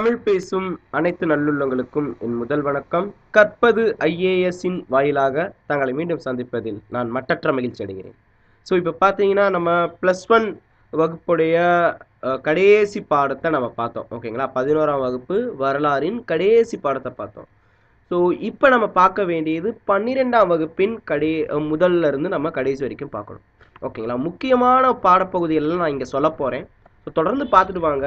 தமிழ் பேசும் அனைத்து நல்லுள்ளங்களுக்கும் என் முதல் வணக்கம். கற்பது ஐஏஎஸ்ஸின் வாயிலாக தங்களை மீண்டும் சந்திப்பதில் நான் மட்டற்ற மகிழ்ச்சி அடைகிறேன். ஸோ இப்போ பார்த்தீங்கன்னா நம்ம ப்ளஸ் ஒன் வகுப்புடைய கடைசி பாடத்தை நம்ம பார்த்தோம். ஓகேங்களா பதினோராம் வகுப்பு வரலாறின் கடைசி பாடத்தை பார்த்தோம். ஸோ இப்போ நம்ம பார்க்க வேண்டியது பன்னிரெண்டாம் வகுப்பின் கடை முதல்ல இருந்து நம்ம கடைசி வரைக்கும் பார்க்கணும். ஓகேங்களா முக்கியமான பாடப்பகுதியெல்லாம் நான் இங்கே சொல்ல போகிறேன் ஸோ தொடர்ந்து பார்த்துட்டு வாங்க.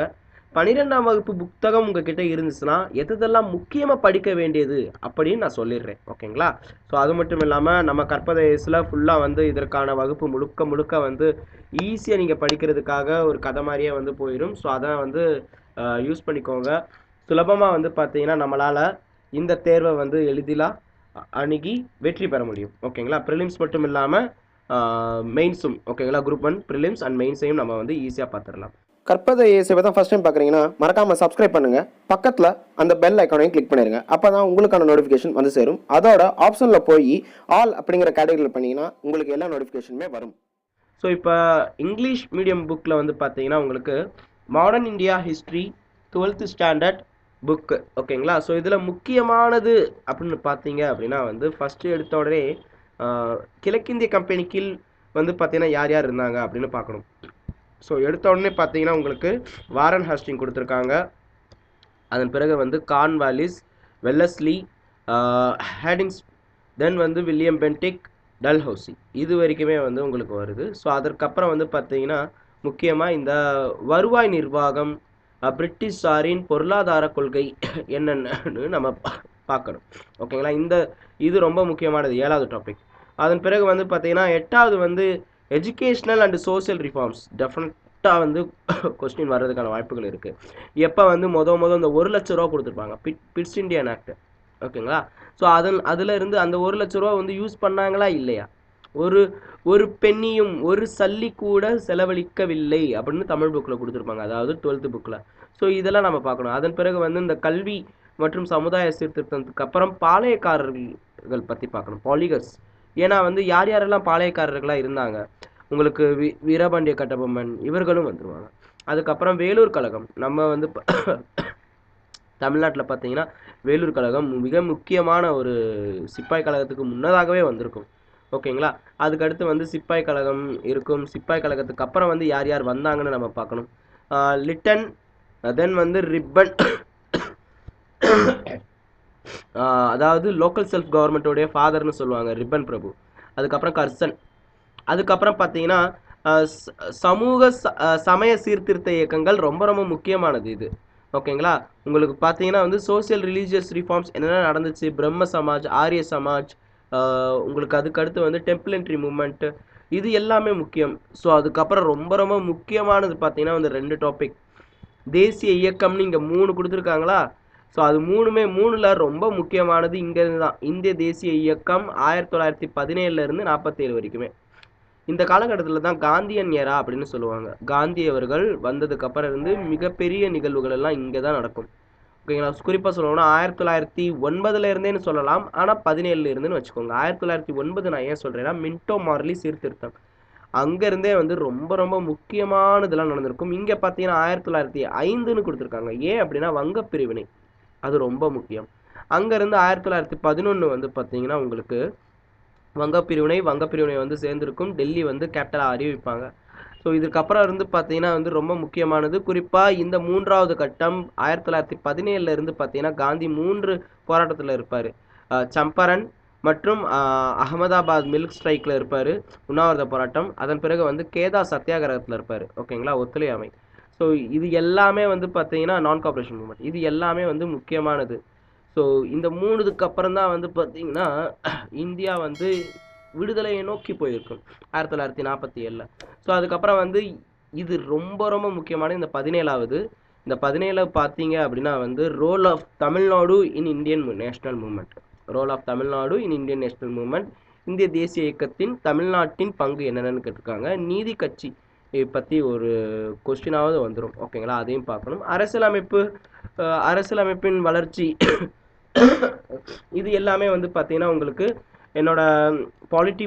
பன்னிரெண்டாம் வகுப்பு புத்தகம் உங்ககிட்ட இருந்துச்சுன்னா எதெல்லாம் முக்கியமாக படிக்க வேண்டியது அப்படின்னு நான் சொல்லிடுறேன் ஓகேங்களா? ஸோ அது மட்டும் இல்லாமல் நம்ம கற்பதேசில் ஃபுல்லாக வந்து இதற்கான வகுப்பு முழுக்க முழுக்க வந்து ஈஸியாக நீங்கள் படிக்கிறதுக்காக ஒரு கதை மாதிரியே வந்து போயிடும் ஸோ அதை வந்து யூஸ் பண்ணிக்கோங்க. சுலபமாக வந்து பார்த்தீங்கன்னா நம்மளால் இந்த தேர்வை வந்து எளிதிலாக அணுகி வெற்றி பெற முடியும் ஓகேங்களா? ப்ரிலிம்ஸ் மட்டும் இல்லாமல் மெயின்ஸும் ஓகேங்களா? குரூப் ஒன் ப்ரிலிம்ஸ் அண்ட் மெயின்ஸையும் நம்ம வந்து ஈஸியாக பார்த்துடலாம் கற்பதை இயேசுவை தான் ஃபஸ்ட் டைம் பார்க்குறீங்கன்னா மறக்காம சப்ஸ்கிரைப் பண்ணுங்க. பக்கத்தில் அந்த பெல் ஐக்கானையும் கிளிக் பண்ணிடுங்க அப்போ தான் உங்களுக்கான நோட்டிஃபிகேஷன் வந்து சேரும். அதோட ஆப்ஷனில் போய் ஆல் அப்படிங்கிற கேட்டகரியில் பண்ணிங்கன்னா உங்களுக்கு எல்லா நோட்டிஃபிகேஷனுமே வரும். ஸோ இப்போ இங்கிலீஷ் மீடியம் புக்கில் வந்து பார்த்தீங்கன்னா உங்களுக்கு modern India history twelfth standard book ஓகேங்களா ஸோ இதில் முக்கியமானது அப்படின்னு பார்த்தீங்க அப்படின்னா வந்து ஃபஸ்ட்டு எடுத்த உடனே கிழக்கிந்திய கம்பெனி கீழ் வந்து பார்த்தீங்கன்னா யார் யார் இருந்தாங்க அப்படின்னு பார்க்கணும். ஸோ எடுத்த உடனே பார்த்தீங்கன்னா உங்களுக்கு வாரன் ஹாஸ்டிங் கொடுத்துருக்காங்க. அதன் பிறகு வந்து கான்வாலிஸ் வெல்லஸ்லி ஹேடிங்ஸ் தென் வந்து வில்லியம் பென்டிக் டல்ஹவுசி இது வரைக்குமே வந்து உங்களுக்கு வருது. ஸோ அதற்கப்புறம் வந்து பார்த்தீங்கன்னா முக்கியமாக இந்த வருவாய் நிர்வாகம் பிரிட்டிஷ் பிரிட்டிஷாரின் பொருளாதார கொள்கை என்னென்னு நம்ம பா- பார்க்கணும் ஓகேங்களா இந்த இது ரொம்ப முக்கியமானது ஏழாவது டாபிக் அதன் பிறகு வந்து பார்த்தீங்கன்னா எட்டாவது வந்து எஜுகேஷ்னல் அண்ட் சோஷியல் ரிஃபார்ம்ஸ் டெஃபினட்டாக வந்து கொஸ்டின் வர்றதுக்கான வாய்ப்புகள் இருக்குது எப்போ வந்து மொத மொதல் இந்த ஒரு லட்ச ரூபா கொடுத்துருப்பாங்க. பிட் பிட்ஸ் இண்டியன் ஆக்ட் ஓகேங்களா? ஸோ அதில் அதில் இருந்து அந்த ஒரு லட்ச ரூபா வந்து யூஸ் பண்ணாங்களா? இல்லையா? ஒரு ஒரு பெண்ணியும் ஒரு சல்லி கூட செலவழிக்கவில்லை அப்படின்னு தமிழ் புக்கில் கொடுத்துருப்பாங்க. அதாவது டுவெல்த்து புக்கில் ஸோ இதெல்லாம் நம்ம பார்க்கணும். அதன் பிறகு வந்து இந்த கல்வி மற்றும் சமுதாய சீர்திருத்தத்துக்கு அப்புறம் பாளையக்காரர்கள் பற்றி பார்க்கணும். பாலிகர்ஸ் ஏன்னா வந்து யார் யாரெல்லாம் பாளையக்காரர்களாக இருந்தாங்க உங்களுக்கு வி வீரபாண்டிய கட்டபொம்மன் இவர்களும் வந்துருவாங்க. அதுக்கப்புறம் வேலூர் கழகம். நம்ம வந்து தமிழ்நாட்டில் பார்த்தீங்கன்னா வேலூர் கழகம் மிக முக்கியமான ஒரு சிப்பாய் கழகத்துக்கு முன்னதாகவே வந்திருக்கும். ஓகேங்களா? அதுக்கடுத்து வந்து சிப்பாய் கழகம் இருக்கும். சிப்பாய் கழகத்துக்கு அப்புறம் வந்து யார் யார் வந்தாங்கன்னு நம்ம பார்க்கணும். லிட்டன் தென் வந்து ரிப்பன் அதாவது லோக்கல் செல்ஃப் கவர்மெண்ட்டோடைய ஃபாதர்னு சொல்லுவாங்க ரிப்பன் பிரபு. அதுக்கப்புறம் கர்சன். அதுக்கப்புறம் பார்த்தீங்கன்னா சமூக ச- சமய சீர்திருத்த இயக்கங்கள் ரொம்ப ரொம்ப முக்கியமானது இது. ஓகேங்களா? உங்களுக்கு பார்த்தீங்கன்னா வந்து சோஷியல் ரிலீஜியஸ் ரிஃபார்ம்ஸ் என்னென்ன நடந்துச்சு? பிரம்ம சமாஜ் ஆரிய சமாஜ் உங்களுக்கு அதுக்கடுத்து வந்து டெம்பிளன்ட்ரி மூமெண்ட்டு இது எல்லாமே முக்கியம். ஸோ அதுக்கப்புறம் ரொம்ப ரொம்ப முக்கியமானது பார்த்தீங்கன்னா வந்து ரெண்டு டாபிக் தேசிய இயக்கம்னு இங்கே மூணு கொடுத்துருக்காங்களா? ஸோ அது மூணுமே மூணுல ரொம்ப முக்கியமானது இங்கேருந்து தான் இந்திய தேசிய இயக்கம் ஆயிரத்தி தொள்ளாயிரத்தி பதினேழுல இருந்து நாற்பத்தேழு வரைக்குமே. இந்த காலகட்டத்தில் தான் காந்தியன் ஏரா அப்படின்னு சொல்லுவாங்க. காந்தி அவர்கள் வந்ததுக்கு அப்புறம் இருந்து மிகப்பெரிய நிகழ்வுகள் எல்லாம் இங்கே தான் நடக்கும். ஓகேங்களா? குறிப்பாக சொல்லணும்னா ஆயிரத்தி தொள்ளாயிரத்தி ஒன்பதுல இருந்தேன்னு சொல்லலாம். ஆனால் பதினேழுல இருந்துன்னு வச்சுக்கோங்க. ஆயிரத்தி தொள்ளாயிரத்தி ஒன்பது நான் ஏன் சொல்கிறேன்னா மின்டோ மார்லி சீர்திருத்தம். அங்கேருந்தே வந்து ரொம்ப ரொம்ப முக்கியமானதெல்லாம் நடந்திருக்கும். இங்கே பார்த்தீங்கன்னா ஆயிரத்தி தொள்ளாயிரத்தி ஐந்துன்னு கொடுத்துருக்காங்க. ஏன் அப்படின்னா வங்கப் பிரிவினை அது ரொம்ப முக்கியம். அங்கேருந்து ஆயிரத்தி தொள்ளாயிரத்தி பதினொன்று வந்து பார்த்தீங்கன்னா உங்களுக்கு வங்கப் பிரிவினை வங்கப் பிரிவினை வந்து சேர்ந்திருக்கும். டெல்லி வந்து கேபிட்டலாக அறிவிப்பாங்க. ஸோ இதுக்கப்புறம் இருந்து பார்த்தீங்கன்னா வந்து ரொம்ப முக்கியமானது. குறிப்பாக இந்த மூன்றாவது கட்டம் ஆயிரத்தி தொள்ளாயிரத்தி பதினேழுல இருந்து பார்த்தீங்கன்னா காந்தி மூன்று போராட்டத்தில் இருப்பார். சம்பரன் மற்றும் அகமதாபாத் மில்க் ஸ்ட்ரைக்கில் இருப்பார். உண்ணாவிரத போராட்டம். அதன் பிறகு வந்து கேதா சத்தியாகிரகத்தில் இருப்பார். ஓகேங்களா? ஒத்துழையாமை. ஸோ இது எல்லாமே வந்து பார்த்தீங்கன்னா நான் கார்பரேஷன் மூவ்மெண்ட் இது எல்லாமே வந்து முக்கியமானது. ஸோ இந்த மூணுதுக்கு அப்புறம் தான் வந்து பார்த்தீங்கன்னா இந்தியா வந்து விடுதலையை நோக்கி போயிருக்கும் ஆயிரத்தி தொள்ளாயிரத்தி நாற்பத்தி ஏழில். ஸோ அதுக்கப்புறம் வந்து இது ரொம்ப ரொம்ப முக்கியமான இந்த பதினேழாவது. இந்த பதினேழு பார்த்தீங்க அப்படின்னா வந்து role of Tamil Nadu in Indian national movement role of Tamil Nadu in Indian national movement இந்திய தேசிய இயக்கத்தின் தமிழ்நாட்டின் பங்கு என்னென்னு கேட்டிருக்காங்க. நீதி கட்சி. பற்றி ஒரு கொஸ்டினாவது வந்துடும் ஓகேங்களா அதையும் பார்க்கணும். அரசியலமைப்பு அரசியலமைப்பின் வளர்ச்சி. இது எல்லாமே வந்து பார்த்தீங்கன்னா உங்களுக்கு என்னோட பாலிட்டி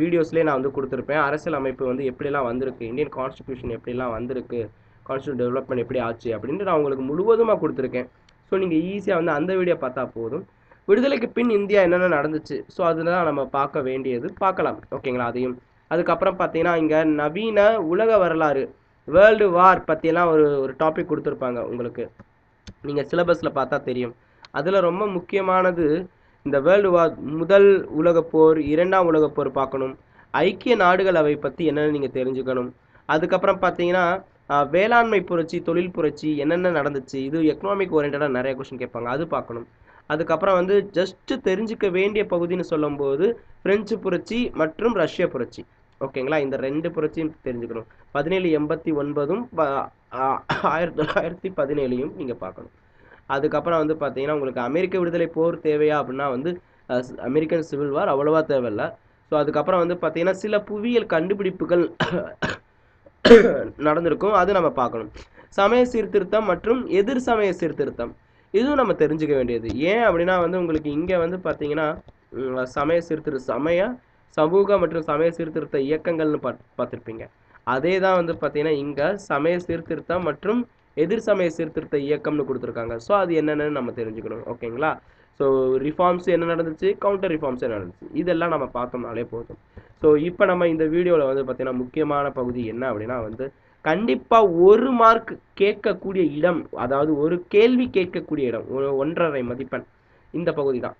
வீடியோஸ்லேயே நான் வந்து கொடுத்துருப்பேன். அரசியல் அமைப்பு வந்து எப்படிலாம் வந்திருக்கு? இந்தியன் கான்ஸ்டியூஷன் எப்படிலாம் வந்திருக்கு? கான்ஸ்டியூஷன் டெவலப்மெண்ட் எப்படி ஆச்சு? அப்படின்ட்டு நான் உங்களுக்கு முழுவதுமாக கொடுத்துருக்கேன். ஸோ நீங்கள் ஈஸியாக வந்து அந்த வீடியோ பார்த்தா போதும். விடுதலைக்கு பின் இந்தியா என்னென்ன நடந்துச்சு? ஸோ அதுதான் நம்ம பார்க்க வேண்டியது. பார்க்கலாம். ஓகேங்களா அதையும் அதுக்கப்புறம் பார்த்தீங்கன்னா இங்கே நவீன உலக வரலாறு வேர்ல்டு வார் பற்றியெல்லாம் ஒரு ஒரு டாபிக் கொடுத்துருப்பாங்க உங்களுக்கு. நீங்கள் சிலபஸில் பார்த்தா தெரியும். அதில் ரொம்ப முக்கியமானது இந்த வேர்ல்டு வார் முதல் உலகப்போர் இரண்டாம் உலகப்போர் பார்க்கணும். ஐக்கிய நாடுகள் அவை பற்றி என்னென்னு நீங்கள் தெரிஞ்சுக்கணும். அதுக்கப்புறம் பார்த்தீங்கன்னா வேளாண்மை புரட்சி தொழில் புரட்சி என்னென்ன நடந்துச்சு இது எக்கனாமிக் ஓரியன்டாக நிறைய கொஷின் கேட்பாங்க அது பார்க்கணும். அதுக்கப்புறம் வந்து ஜஸ்ட்டு தெரிஞ்சுக்க வேண்டிய பகுதின்னு சொல்லும்போது பிரெஞ்சு புரட்சி மற்றும் ரஷ்ய புரட்சி. ஓகேங்களா இந்த ரெண்டு புரட்சியும் தெரிஞ்சுக்கணும். பதினேழு எண்பத்தி ஒன்பதும் ப- ஆ- ஆயிரத்தி தொள்ளாயிரத்தி பதினேழையும் நீங்கள் பார்க்கணும். அதுக்கப்புறம் வந்து பார்த்தீங்கன்னா உங்களுக்கு அமெரிக்க விடுதலை போர் தேவையா அப்படின்னா வந்து அமெரிக்கன் சிவில் வார் அவ்வளோவா தேவையில்ல. ஸோ அதுக்கப்புறம் வந்து பார்த்தீங்கன்னா சில புவியியல் கண்டுபிடிப்புகள் நடந்திருக்கும். அது நம்ம பார்க்கணும். சமய சீர்திருத்தம் மற்றும் எதிர் சமய சீர்திருத்தம். இதுவும் நம்ம தெரிஞ்சுக்க வேண்டியது. ஏன் அப்படின்னா வந்து உங்களுக்கு இங்கே வந்து பார்த்தீங்கன்னா சமய சீர்திரு சமய சமூக மற்றும் சமய சீர்திருத்த இயக்கங்கள்னு பார்த்து பார்த்துருப்பீங்க. அதே தான் வந்து பார்த்தீங்கன்னா இங்கே சமய சீர்திருத்தம் மற்றும் எதிர் சமய சீர்திருத்த இயக்கம்னு கொடுத்துருக்காங்க. ஸோ அது என்னென்னு நம்ம தெரிஞ்சுக்கணும். ஓகேங்களா? ஸோ ரிஃபார்ம்ஸ் என்ன நடந்துச்சு? கவுண்டர் ரிஃபார்ம்ஸ் என்ன நடந்துச்சு? இதெல்லாம் நம்ம பார்த்தோம்னாலே போதும். ஸோ இப்போ நம்ம இந்த வீடியோவில் வந்து பார்த்தீங்கன்னா முக்கியமான பகுதி என்ன அப்படின்னா வந்து கண்டிப்பாக ஒரு மார்க் கேட்கக்கூடிய இடம் அதாவது ஒரு கேள்வி கேட்கக்கூடிய இடம் ஒன்றரை மதிப்பெண் இந்த பகுதி தான்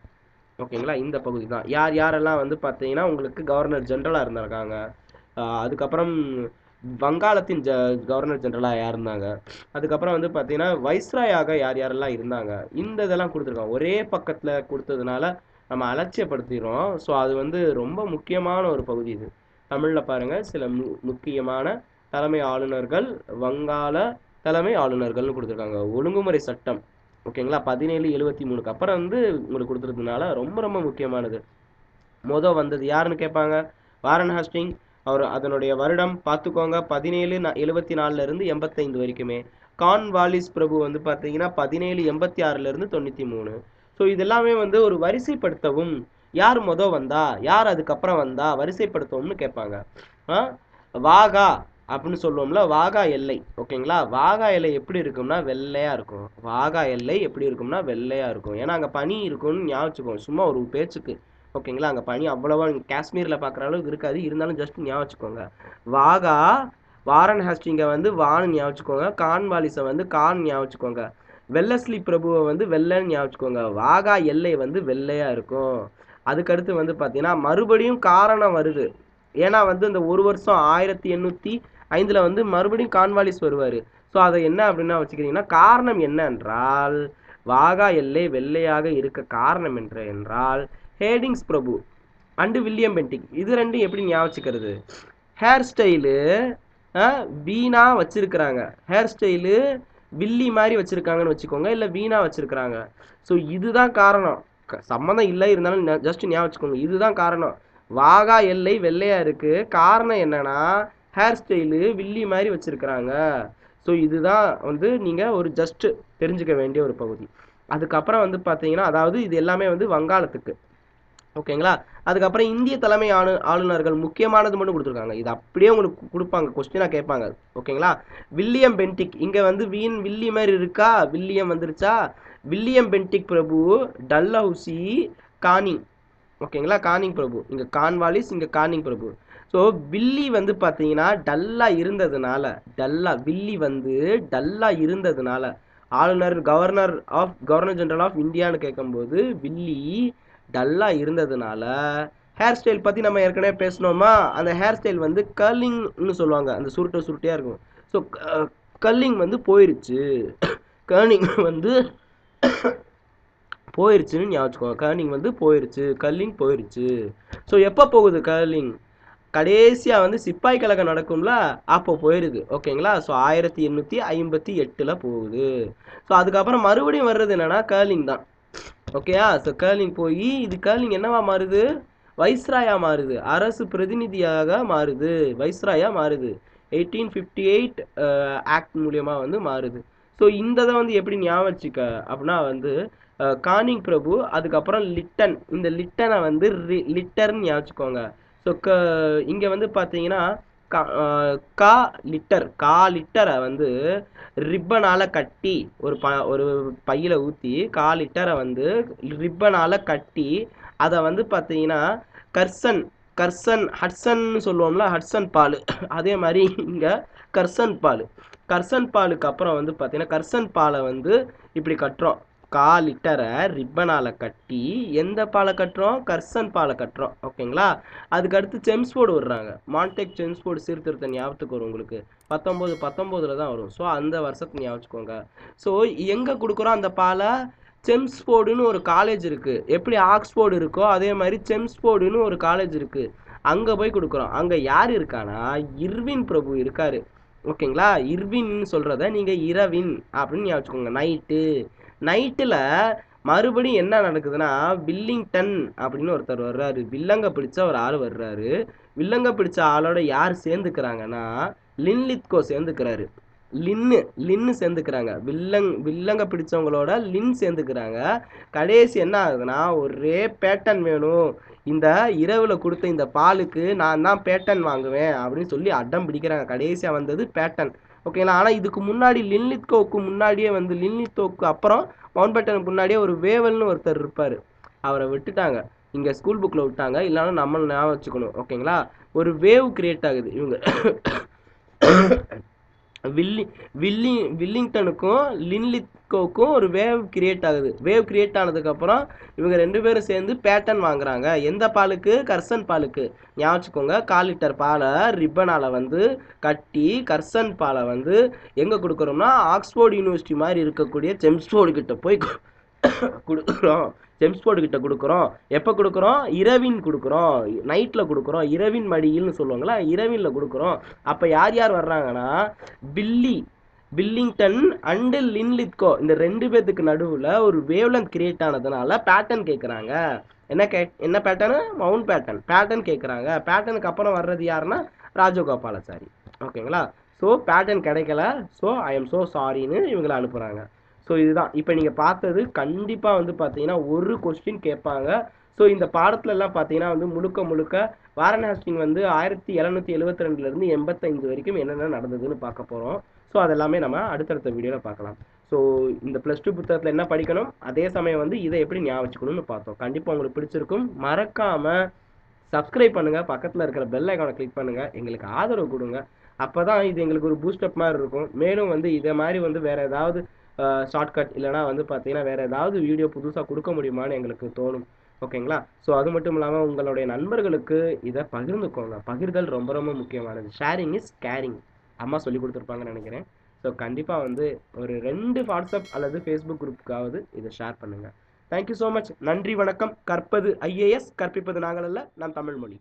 ஓகேங்களா? இந்த பகுதி தான். யார் யாரெல்லாம் வந்து பார்த்தீங்கன்னா உங்களுக்கு கவர்னர் ஜென்ரலாக இருந்திருக்காங்க அதுக்கப்புறம் வங்காளத்தின் ஜ கவர்னர் ஜென்ரலாக யார் இருந்தாங்க? அதுக்கப்புறம் வந்து பார்த்தீங்கன்னா வைஸ்ராயாக யார் யாரெல்லாம் இருந்தாங்க? இந்த இதெல்லாம் கொடுத்துருக்காங்க. ஒரே பக்கத்தில் கொடுத்ததுனால நம்ம அலட்சியப்படுத்திடுறோம். ஸோ அது வந்து ரொம்ப முக்கியமான ஒரு பகுதி இது. தமிழில் பாருங்கள் சில மு முக்கியமான தலைமை ஆளுநர்கள் வங்காள தலைமை ஆளுநர்கள்னு கொடுத்துருக்காங்க. ஒழுங்குமுறை சட்டம். ஓகேங்களா? பதினேழு எழுபத்தி மூணுக்கு. அப்புறம் வந்து உங்களுக்கு கொடுத்துருந்ததுனால ரொம்ப ரொம்ப முக்கியமானது. மொதல் வந்தது யாருன்னு கேட்பாங்க? வாரன் ஹாஸ்டிங் அவர் அதனுடைய வருடம் பார்த்துக்கோங்க. பதினேழு எழுபத்தி நாலுலேருந்து எண்பத்தைந்து வரைக்குமே. கான் வாலிஸ் பிரபு வந்து பார்த்தீங்கன்னா பதினேழு எண்பத்தி ஆறுலேருந்து தொண்ணூற்றி மூணு. ஸோ இதெல்லாமே வந்து ஒரு வரிசைப்படுத்தவும் யார் மொதல் வந்தா யார் அதுக்கப்புறம் வந்தா வரிசைப்படுத்தவும்னு கேட்பாங்க. ஆ? வாகா. அப்படின்னு சொல்லுவோம்ல வாகா எல்லை. ஓகேங்களா? வாகா எல்லை எப்படி இருக்கும்னா வெள்ளையா இருக்கும். வாகா எல்லை எப்படி இருக்கும்னா வெள்ளையா இருக்கும். ஏன்னா அங்கே பனி இருக்கும்னு ஞாபகம் சும்மா ஒரு பேச்சுக்கு. ஓகேங்களா? அங்கே பனி அவ்வளோவா காஷ்மீரில் பார்க்குற அளவுக்கு இருக்காது. இருந்தாலும் ஜஸ்ட் ஞாபகம் வாகா வாரன் ஹாஸ்டிங்கை வந்து வான் ஞாபகம் வச்சுக்கோங்க. கான்வாலிஸை வந்து கான் ஞாபகம் வெள்ளஸ்லி பிரபுவை வந்து வெள்ளைன்னு ஞாபகம் வாகா எல்லை வந்து வெள்ளையா இருக்கும். அதுக்கடுத்து வந்து பார்த்தீங்கன்னா மறுபடியும் காரணம் வருது. ஏன்னா வந்து இந்த ஒரு வருஷம் ஆயிரத்தி எண்ணூற்றி ஐந்தில் வந்து மறுபடியும் கான்வாலிஸ் வருவார். ஸோ அதை என்ன அப்படின்னா வச்சுக்கிறீங்கன்னா காரணம் என்ன என்றால் வாகா எல்லை வெள்ளையாக இருக்க காரணம் என்ற என்றால் ஹேடிங்ஸ் பிரபு அண்டு வில்லியம் பென்டிங். இது ரெண்டும் எப்படி ஞாபகிக்கிறது ஹேர் ஸ்டைலு வீணாக வச்சுருக்கிறாங்க. ஹேர் ஸ்டைலு வில்லி மாதிரி வச்சுருக்காங்கன்னு வச்சுக்கோங்க இல்லை வீணாக வச்சுருக்கிறாங்க. ஸோ இதுதான் காரணம். க- சம்மந்தம் இல்லை இருந்தாலும் ஜஸ்ட் ஞாபகம் வச்சுக்கோங்க இதுதான் காரணம். வாகா எல்லை வெள்ளையாக இருக்கு. காரணம் என்னென்னா ஹேர் ஸ்டைலு வில்லி மாதிரி வச்சுருக்கிறாங்க. ஸோ இதுதான் வந்து நீங்கள் ஒரு ஜஸ்ட்டு தெரிஞ்சுக்க வேண்டிய ஒரு பகுதி. அதுக்கப்புறம் வந்து பார்த்தீங்கன்னா அதாவது இது எல்லாமே வந்து வங்காளத்துக்கு. ஓகேங்களா அதுக்கப்புறம் இந்திய தலைமை ஆளு ஆளுநர்கள் முக்கியமானது மட்டும் கொடுத்துருக்காங்க. இது அப்படியே உங்களுக்கு கொடுப்பாங்க. கொஸ்டினாக கேட்பாங்க. ஓகேங்களா வில்லியம் பென்டிக். இங்கே வந்து வீண் வில்லி மாதிரி இருக்கா? வில்லியம் வந்துருச்சா? வில்லியம் பென்டிக் பிரபு டல்ஹவுசி கானிங். ஓகேங்களா கானிங் பிரபு. இங்கே கான்வாலிஸ் இங்கே கானிங் பிரபு. ஸோ வில்லி வந்து பார்த்தீங்கன்னா டல்லாக இருந்ததுனால டல்லாக வில்லி வந்து டல்லாக இருந்ததுனால ஆளுநர் governor of governor general of இந்தியான்னு கேட்கும்போது வில்லி டல்லாக இருந்ததுனால ஹேர் ஸ்டைல் பற்றி நம்ம ஏற்கனவே பேசினோமா? அந்த ஹேர் ஸ்டைல் வந்து கர்லிங்னு சொல்லுவாங்க. அந்த சுருட்டை சுருட்டையாக இருக்கும். ஸோ கர்லிங் uh, வந்து போயிருச்சு. கர்னிங் வந்து போயிருச்சுன்னு ஞாபகம் கர்னிங் வந்து போயிருச்சு. கர்லிங் போயிருச்சு. ஸோ எப்போ போகுது கர்லிங் கடைசியாக வந்து சிப்பாய் கழகம் நடக்கும்ல அப்போ போயிருது. ஓகேங்களா? ஸோ ஆயிரத்தி எண்ணூற்றி ஐம்பத்தி எட்டில் போகுது. ஸோ அதுக்கப்புறம் மறுபடியும் வர்றது என்னென்னா கேர்லிங் தான். ஓகேயா? ஸோ கேர்லிங் போய் இது கேர்லிங் என்னவா மாறுது? வைஸ்ராயா மாறுது. அரசு பிரதிநிதியாக மாறுது. வைஸ்ராயா மாறுது. எயிட்டீன் ஃபிஃப்டி எயிட் ஆக்ட் மூலயமா வந்து மாறுது. ஸோ இந்த இதை வந்து எப்படி ஞாபகம் வச்சுக்க அப்படின்னா வந்து uh, கானிங் பிரபு அதுக்கப்புறம் லிட்டன். இந்த லிட்டனை வந்து ரி- லிட்டர்னு ஞாபகம் வச்சுக்கோங்க ஸோ க இங்கே வந்து பார்த்தீங்கன்னா கா- கா லிட்டர் கா லிட்டரை வந்து ரிப்பனால் கட்டி ஒரு ப ஒரு பையில் ஊற்றி கா லிட்டரை வந்து ரிப்பனால் கட்டி அதை வந்து பார்த்தீங்கன்னா கர்சன் கர்சன் ஹட்சன்னு சொல்லுவோம்ல ஹட்சன் பால். அதே மாதிரி இங்கே கர்சன் பால். கர்சன் பாலுக்கு அப்புறம் வந்து பார்த்தீங்கன்னா கர்சன் பாலை வந்து இப்படி கட்டுறோம். கா லிட்டரை ரிப்பனால் கட்டி எந்த பாலை கட்டுறோம்? கர்சன் பாலை கட்டுறோம். ஓகேங்களா? அதுக்கு அடுத்து செம்ஸ்போர்டு விடுறாங்க. மான்டெக் செம்ஸ்போர்டு சீர்திருத்த ஞாபகத்துக்கு வரும் உங்களுக்கு. பத்தொம்போது பத்தொம்போதில் தான் வரும். ஸோ அந்த வருஷத்தை ஞாபகம் ஸோ எங்கே கொடுக்குறோம் அந்த பாலை? செம்ஸ்போர்டுன்னு ஒரு காலேஜ் இருக்குது எப்படி ஆக்ஸ்போர்டு இருக்கோ அதே மாதிரி செம்ஸ்போர்டுன்னு ஒரு காலேஜ் இருக்குது அங்கே போய் கொடுக்குறோம். அங்கே யார் இருக்கானா இர்வின் பிரபு இருக்கார். ஓகேங்களா? இர்வின்னு சொல்கிறத நீங்கள் இரவின் அப்படின்னு ஞாபகம் நைட்டு. நைட்டில் மறுபடியும் என்ன நடக்குதுன்னா வில்லிங்டன் அப்படின்னு ஒருத்தர் வர்றாரு. வில்லங்க பிடிச்ச ஒரு ஆள் வர்றாரு. வில்லங்க பிடிச்ச ஆளோட யார் சேர்ந்துக்கிறாங்கன்னா லின்லித்கோ சேர்ந்துக்கிறாரு. லின்னு லின்னு சேர்ந்துக்கிறாங்க. வில்லங் வில்லங்க பிடிச்சவங்களோட லின் சேர்ந்துக்கிறாங்க. கடைசி என்ன ஆகுதுன்னா ஒரே பேட்டன் வேணும். இந்த இரவில் கொடுத்த இந்த பாலுக்கு நான் தான் பேட்டன் வாங்குவேன் அப்படின்னு சொல்லி அடம் பிடிக்கிறாங்க. கடைசியாக வந்தது பேட்டன். ஓகேங்களா ஆனால் இதுக்கு முன்னாடி லின்லித்கோவுக்கு முன்னாடியே வந்து லின்லித்கோவுக்கு அப்புறம் மவுண்ட் பேட்டனுக்கு முன்னாடியே ஒரு வேவல்னு ஒருத்தர் இருப்பார். அவரை விட்டுட்டாங்க. இங்கே ஸ்கூல் புக்கில் விட்டாங்க. இல்லைன்னா நம்மளை ஞாபகம் வச்சுக்கணும். ஓகேங்களா ஒரு வேவ் கிரியேட் ஆகுது. இவங்க வில்லி வில்லி வில்லிங்டனுக்கும் லின்லித்கோவுக்கும் ஒரு வேவ் கிரியேட் ஆகுது. வேவ் கிரியேட் ஆனதுக்கப்புறம் இவங்க ரெண்டு பேரும் சேர்ந்து பேட்டன் வாங்குறாங்க. எந்த பாலுக்கு? கர்சன் பாலுக்கு. ஞாபகம் வச்சுக்கோங்க கால் லிட்டர் பாலை ரிப்பனால் வந்து கட்டி கர்சன் பாலை வந்து எங்கே கொடுக்குறோம்னா ஆக்ஸ்போர்ட் யூனிவர்சிட்டி மாதிரி இருக்கக்கூடிய செம்ஸ்போர்டு கிட்ட போய் கொடுக்குறோம். கொடுக்குறோம் ஜெம்ஸ்போர்டு கிட்ட கொடுக்குறோம். எப்போ கொடுக்குறோம்? இரவின் கொடுக்குறோம். நைட்டில் கொடுக்குறோம். இரவின் மடியில்னு சொல்லுவாங்களா இரவினில் கொடுக்குறோம். அப்போ யார் யார் வர்றாங்கன்னா பில்லி பில்லிங்டன் அண்டு லின்லித்கோ. இந்த ரெண்டு பேர்த்துக்கு நடுவில் ஒரு வேவ்லந்த் கிரியேட் ஆனதுனால பேட்டர்ன் கேட்குறாங்க என்ன கே என்ன பேட்டர்னு மவுண்ட் பேட்டர்ன் பேட்டர்ன் கேட்குறாங்க பேட்டர்னுக்கு அப்புறம் வர்றது யாருன்னா ராஜகோபாலாச்சாரி. ஓகேங்களா ஸோ பேட்டர்ன் கிடைக்கல. ஸோ ஐ எம் ஸோ சாரின்னு இவங்களை அனுப்புகிறாங்க ஸோ இதுதான். இப்போ நீங்கள் பார்த்தது கண்டிப்பாக வந்து பார்த்தீங்கன்னா ஒரு கொஸ்டின் கேட்பாங்க. ஸோ இந்த பாடத்துலலாம் பார்த்தீங்கன்னா வந்து முழுக்க முழுக்க வாரணாசிங் வந்து ஆயிரத்தி எழுநூத்தி எழுபத்தி ரெண்டுலேருந்து எண்பத்தைந்து வரைக்கும் என்னென்ன நடந்ததுன்னு பார்க்க போகிறோம் ஸோ அதெல்லாமே நம்ம அடுத்தடுத்த வீடியோவில் பார்க்கலாம். ஸோ இந்த ப்ளஸ் டூ புத்தகத்தில் என்ன படிக்கணும்? அதே சமயம் வந்து இதை எப்படி ஞாபகம் வச்சுக்கணும்னு பார்த்தோம். கண்டிப்பாக உங்களுக்கு பிடிச்சிருக்கும். மறக்காமல் சப்ஸ்கிரைப் பண்ணுங்கள் பக்கத்தில் இருக்கிற பெல் ஐக்கானை கிளிக் பண்ணுங்கள் எங்களுக்கு ஆதரவு கொடுங்க. அப்போ தான் இது எங்களுக்கு ஒரு பூஸ்டப் மாதிரி இருக்கும். மேலும் வந்து இதை மாதிரி வந்து வேறு ஏதாவது ஷார்ட்கட் இல்லைனா வந்து பார்த்தீங்கன்னா வேறு ஏதாவது வீடியோ புதுசாக கொடுக்க முடியுமான்னு எங்களுக்கு தோணும். ஓகேங்களா? ஸோ அது மட்டும் இல்லாமல் உங்களுடைய நண்பர்களுக்கு இதை பகிர்ந்துக்கோங்க. பகிர்தல் ரொம்ப ரொம்ப முக்கியமானது. ஷேரிங் இஸ் கேரிங் அம்மா சொல்லி கொடுத்துருப்பாங்கன்னு நினைக்கிறேன். ஸோ கண்டிப்பாக வந்து ஒரு ரெண்டு வாட்ஸ்அப் அல்லது ஃபேஸ்புக் குரூப்புக்காவது இதை ஷேர் பண்ணுங்கள் தேங்க்யூ ஸோ மச் நன்றி வணக்கம். கற்பது ஐஏஎஸ் கற்பிப்பது நாங்கள் அல்ல நான் தமிழ்மொழி